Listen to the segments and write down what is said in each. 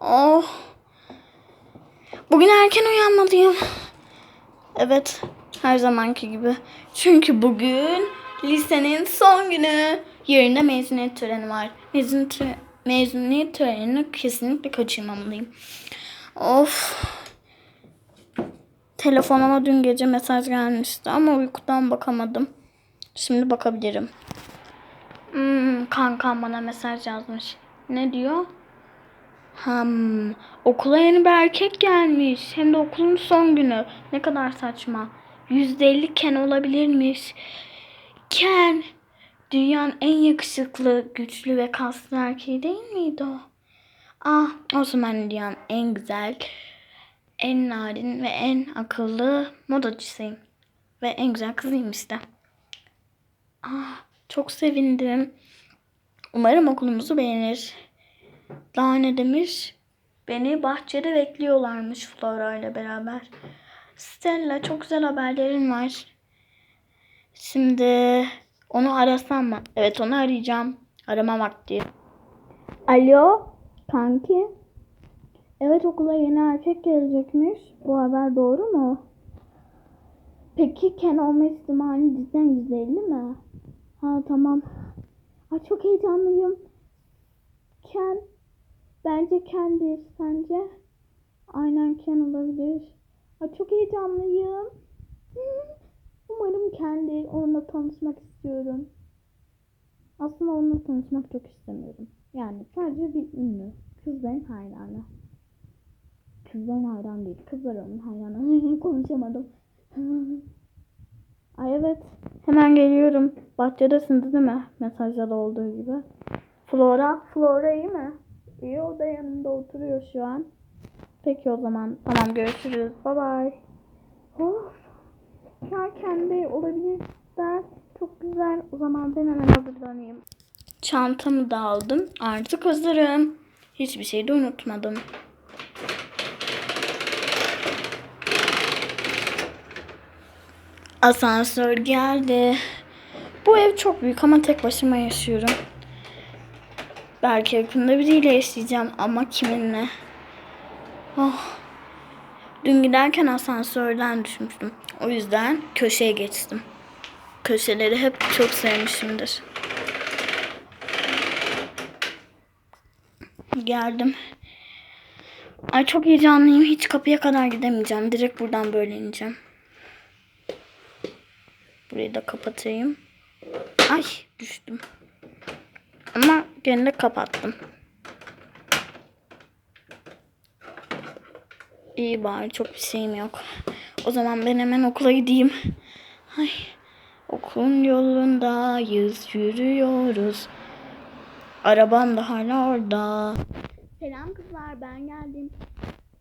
Oh. Bugün erken uyanmalıyım. Evet, her zamanki gibi. Çünkü bugün lisenin son günü. Yarın da mezuniyet töreni var. Mezuniyet, tö- mezuniyet törenini kesinlikle kaçırmamalıyım. Of. Telefonuma dün gece mesaj gelmişti ama uykudan bakamadım. Şimdi bakabilirim. Hmm, kankam bana mesaj yazmış. Ne diyor? Hmm, okula yeni bir erkek gelmiş. Hem de okulun son günü. Ne kadar saçma. %50 Ken olabilirmiş. Ken, dünyanın en yakışıklı, güçlü ve kaslı erkeği değil miydi o? Ah, o zaman dünyanın en güzel, en narin ve en akıllı modacısıyım. Ve en güzel kızıyım işte. Ah, çok sevindim. Umarım okulumuzu beğenir. Daha ne demiş? Beni bahçede bekliyorlarmış Flora ile beraber. Stella çok güzel haberlerin var. Şimdi onu arasam mı? Evet onu arayacağım. Arama vakti. Alo kanki. Evet okula yeni erkek gelecekmiş. Bu haber doğru mu? Peki Ken olma ihtimali cidden %50 mi? Ha tamam. Ay çok heyecanlıyım. Ken. Bence Ken'dir. Sence? Aynen Ken olabilir. Ay çok heyecanlıyım. Umarım Ken'dir. Onunla tanışmak istiyorum. Aslında onunla tanışmak çok istemiyorum. Yani sadece bir ünlü. Kızların hayranı. Kızların hayran değil. Kızlar onun hayranı. Konuşamadım. Ay evet. Hemen geliyorum. Bahçedesin değil mi? Mesajda da olduğu gibi. Flora. Flora iyi mi? İyi o da yanında oturuyor şu an. Peki o zaman. Tamam görüşürüz. Bye bye. Of. Ya kendi olabilir. Çok güzel. O zaman ben hemen hazırlanayım. Çantamı da aldım. Artık hazırım. Hiçbir şey de unutmadım. Asansör geldi. Bu ev çok büyük ama tek başıma yaşıyorum. Belki yakında biriyle yaşayacağım ama kiminle? Oh. Dün giderken asansörden düşmüştüm. O yüzden köşeye geçtim. Köşeleri hep çok sevmişimdir. Geldim. Ay çok heyecanlıyım. Hiç kapıya kadar gidemeyeceğim. Direkt buradan böyle ineceğim. Burayı da kapatayım. Ay düştüm. Ama gene de kapattım. İyi bari çok bir şeyim yok. O zaman ben hemen okula gideyim. Ay, okulun yolundayız, yürüyoruz. Arabam da hala orada. Selam kızlar ben geldim.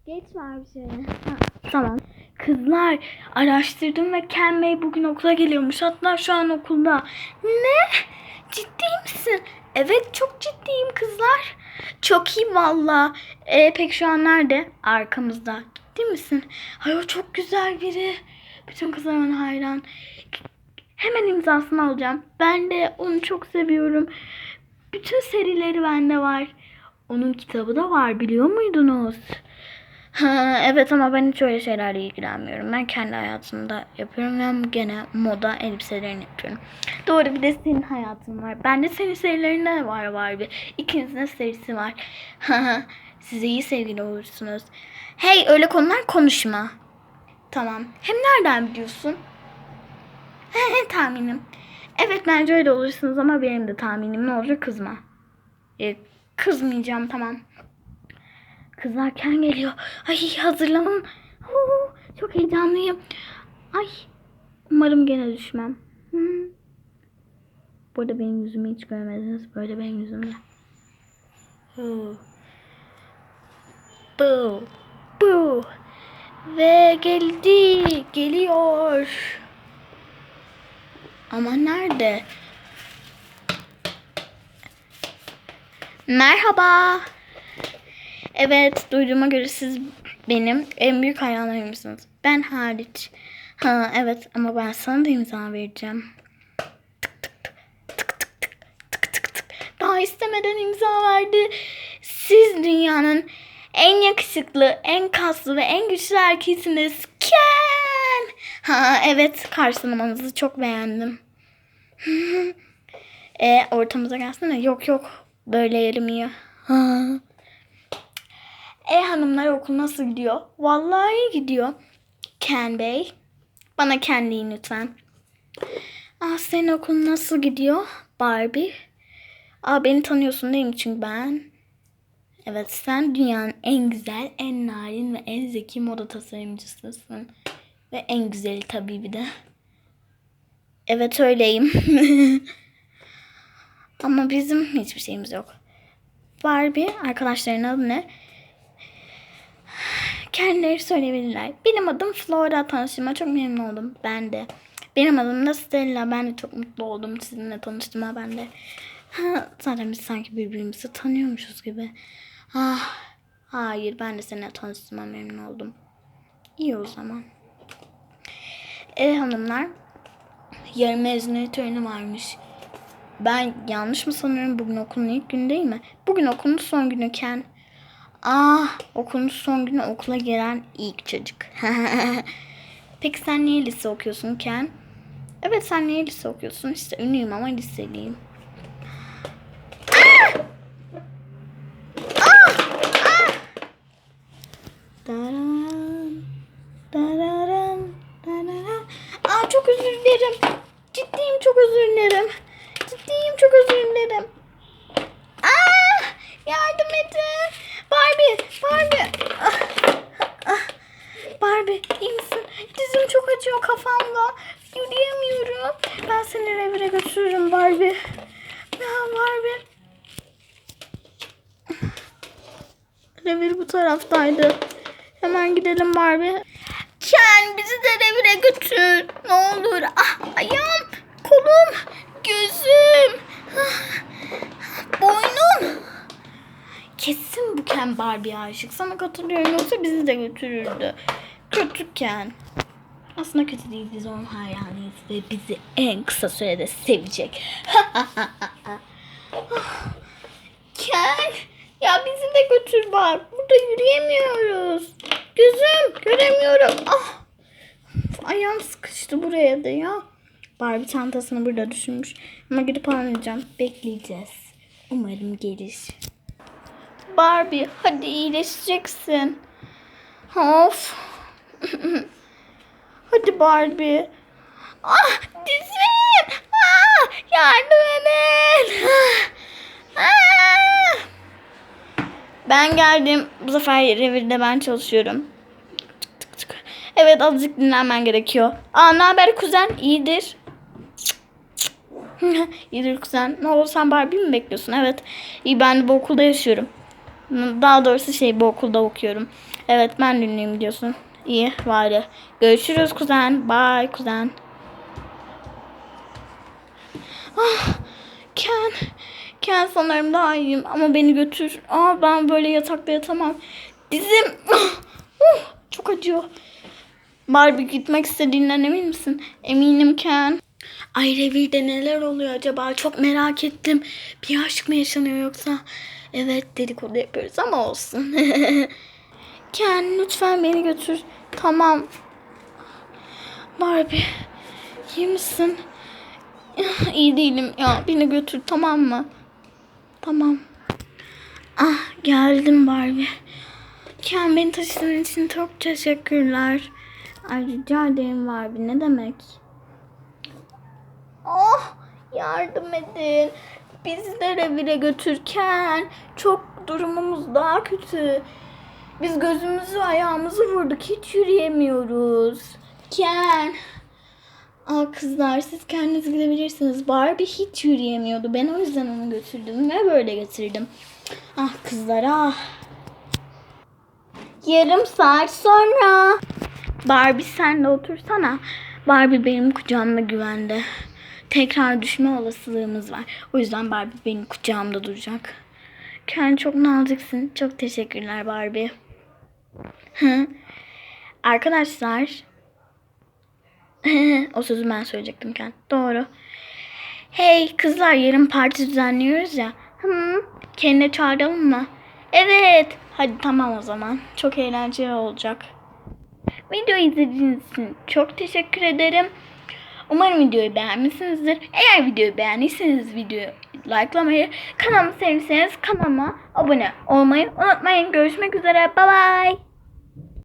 Geç var bir şey. Ha, tamam. Kızlar araştırdım ve Ken Bey bugün okula geliyormuş. Hatta şu an okulda. Ne? Ciddi misin? Evet çok ciddiyim kızlar. Çok iyi valla. E, peki şu an nerede? Arkamızda. Ciddi misin? Ay o çok güzel biri. Bütün kızlar ona hayran. Hemen imzasını alacağım. Ben de onu çok seviyorum. Bütün serileri bende var. Onun kitabı da var biliyor muydunuz? Ha, evet ama ben hiç öyle şeylerle ilgilenmiyorum. Ben kendi hayatımda yapıyorum ve gene moda elbiselerini yapıyorum. Doğru bir de senin hayatın var. Ben de senin serilerinde var var bir. İkinizin de serisi var. Size iyi sevgili olursunuz. Hey öyle konular konuşma. Tamam. Hem nereden biliyorsun? tahminim. Evet bence öyle olursunuz ama benim de tahminim ne olur kızma. E, kızmayacağım tamam. Kızarken geliyor. Ay hazırlanın. Huu, çok heyecanlıyım. Ay umarım gene düşmem. Hı. Bu arada benim yüzümü hiç görmediniz. Böyle benim yüzümle. Bu. Bu. Ve geldi. Geliyor. Ama nerede? Merhaba. Evet, duyduğuma göre siz benim en büyük hayranlarımsınız. Ben hariç. Ha evet ama ben sana da imza vereceğim. Tık tık tık tık tık tık tık tık. Daha istemeden imza verdi. Siz dünyanın en yakışıklı, en kaslı ve en güçlü erkeğisiniz. Ken! Ha evet karşılamanızı çok beğendim. e ortamıza gelsene. Yok yok. Böyle yerim iyi. Ha. E hanımlar okul nasıl gidiyor? Vallahi iyi gidiyor. Ken Bey. Bana Ken deyin lütfen. Ah senin okulun nasıl gidiyor? Barbie. Aa beni tanıyorsun değil mi? Çünkü ben Evet sen dünyanın en güzel, en narin ve en zeki moda tasarımcısısın. Ve en güzeli tabii bir de. Evet öyleyim. Ama bizim hiçbir şeyimiz yok. Barbie arkadaşların adı ne? Kendileri söyleyebilirler. Benim adım Flora tanıştığıma çok memnun oldum. Ben de. Benim adım da Stella. Ben de çok mutlu oldum sizinle tanıştığıma ben de. Ha, zaten biz sanki birbirimizi tanıyormuşuz gibi. Ah, hayır ben de seninle tanıştığıma memnun oldum. İyi o zaman. E hanımlar. Yarın mezuniyet töreni varmış. Ben yanlış mı sanıyorum bugün okulun ilk günü değil mi? Bugün okulun son günü Ken. Ah okulun son günü okula gelen ilk çocuk. Peki sen niye lise okuyorsun Ken? Evet sen niye lise okuyorsun? İşte ünlüyüm ama liseliyim. Daran, dararan, dararan. Aa çok özür dilerim. Ciddiyim çok özür dilerim. Ciddiyim çok özür dilerim. Aa yardım edin. Barbie, Barbie. Ah, ah. Barbie iyi misin? Dizim çok acıyor kafamda. Yürüyemiyorum. Ben seni revire götürürüm Barbie. Ya Barbie. Revir bu taraftaydı. Hemen gidelim Barbie. Ken bizi de revire götür. Ne olur. Ah ayağım, kolum, gözüm, ah, boynum. Kesin bu Ken Barbie'ye aşık. Sana katılıyorum yoksa bizi de götürürdü. Kötü Ken. Aslında kötü değil biz onun hayranıyız ve bizi en kısa sürede sevecek. Ken ya bizi de götür bak. Burada yürüyemiyoruz. Gözüm göremiyorum. Ah. Ayağım sıkıştı buraya da ya. Barbie çantasını burada düşürmüş. Ama gidip almayacağım. Bekleyeceğiz. Umarım gelir. Barbie hadi iyileşeceksin. Of. hadi Barbie. Ah dizim. Ah, yardım edin. Ah. Ah. Ben geldim. Bu sefer revirde ben çalışıyorum. Tık tık tık. Evet azıcık dinlenmen gerekiyor. Aa ne haber kuzen? İyidir. İyidir kuzen. Ne olur sen Barbie mi bekliyorsun? Evet. İyi ben de bu okulda yaşıyorum. Daha doğrusu şey bu okulda okuyorum. Evet ben ünlüyüm diyorsun. İyi bari. Görüşürüz kuzen. Bye kuzen. Ah, Ken. Ken sanırım daha iyiyim ama beni götür. Aa ben böyle yatakta yatamam. Dizim. Uh, çok acıyor. Barbie gitmek istediğinden emin misin? Eminim Ken. Ay revirde neler oluyor acaba? Çok merak ettim. Bir aşk mı yaşanıyor yoksa? Evet dedikodu yapıyoruz ama olsun. Ken lütfen beni götür. Tamam. Barbie iyi misin? İyi değilim ya. Beni götür tamam mı? Tamam. Ah geldim Barbie. Ken beni taşıdığın için çok teşekkürler. Ay rica ederim Barbie ne demek? Oh yardım edin. Bizi de revire götürken çok durumumuz daha kötü. Biz gözümüzü ayağımızı vurduk hiç yürüyemiyoruz. Ken. Aa kızlar siz kendiniz gidebilirsiniz. Barbie hiç yürüyemiyordu. Ben o yüzden onu götürdüm ve böyle getirdim. Ah kızlar ah. Yarım saat sonra. Barbie sen de otursana. Barbie benim kucağımda güvende. Tekrar düşme olasılığımız var. O yüzden Barbie benim kucağımda duracak. Ken çok naziksin. Çok teşekkürler Barbie. Arkadaşlar. o sözü ben söyleyecektim Ken. Doğru. Hey kızlar yarın parti düzenliyoruz ya. Hı. Kendine çağıralım mı? Evet. Hadi tamam o zaman. Çok eğlenceli olacak. Videoyu izlediğiniz için çok teşekkür ederim. Umarım videoyu beğenmişsinizdir. Eğer videoyu beğendiyseniz videoyu likelamayı, kanalımı sevdiyseniz kanalıma abone olmayı unutmayın. Görüşmek üzere. Bye bye.